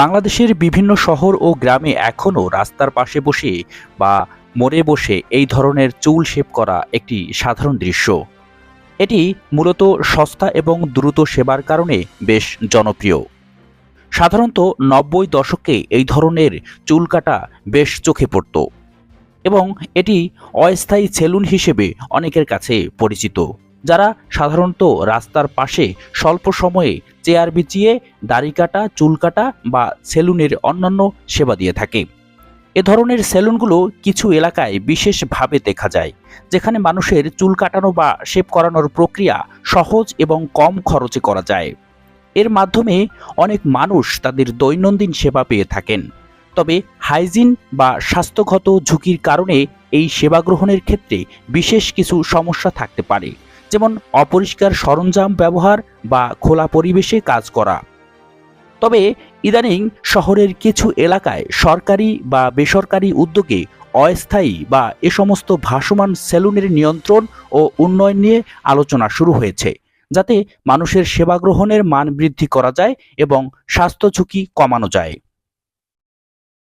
বাংলাদেশের বিভিন্ন শহর ও গ্রামে এখনও রাস্তার পাশে বসে বা মোড়ে বসে এই ধরনের চুল শেভ করা একটি সাধারণ দৃশ্য। এটি মূলত সস্তা এবং দ্রুত সেবার কারণে বেশ জনপ্রিয়। সাধারণত নব্বই দশকে এই ধরনের চুল কাটা বেশ চোখে পড়ত এবং এটি অস্থায়ী সেলুন হিসেবে অনেকের কাছে পরিচিত। যারা সাধারণত রাস্তার পাশে স্বল্প সময়ে চেয়ার বিছিয়ে, দাড়ি কাটা, চুল কাটা বা সেলুনের অন্যান্য সেবা দিয়ে থাকে। এ ধরনের সেলুনগুলো কিছু এলাকায় বিশেষভাবে দেখা যায়, যেখানে মানুষের চুল কাটানো বা শেপ করানোর প্রক্রিয়া সহজ এবং কম খরচে করা যায়। এর মাধ্যমে অনেক মানুষ তাদের দৈনন্দিন সেবা পেয়ে থাকেন। তবে হাইজিন বা স্বাস্থ্যগত ঝুঁকির কারণে এই সেবা গ্রহণের ক্ষেত্রে বিশেষ কিছু সমস্যা থাকতে পারে। যেমন অপরিষ্কার সরঞ্জাম ব্যবহার বা খোলা পরিবেশে কাজ করা। তবে ইদানিং শহরের কিছু এলাকায় সরকারি বা বেসরকারি উদ্যোগে অস্থায়ী বা এ সমস্ত ভাসমান সেলুনের নিয়ন্ত্রণ ও উন্নয়ন নিয়ে আলোচনা শুরু হয়েছে, যাতে মানুষের সেবা গ্রহণের মান বৃদ্ধি করা যায় এবং স্বাস্থ্য ঝুঁকি কমানো যায়।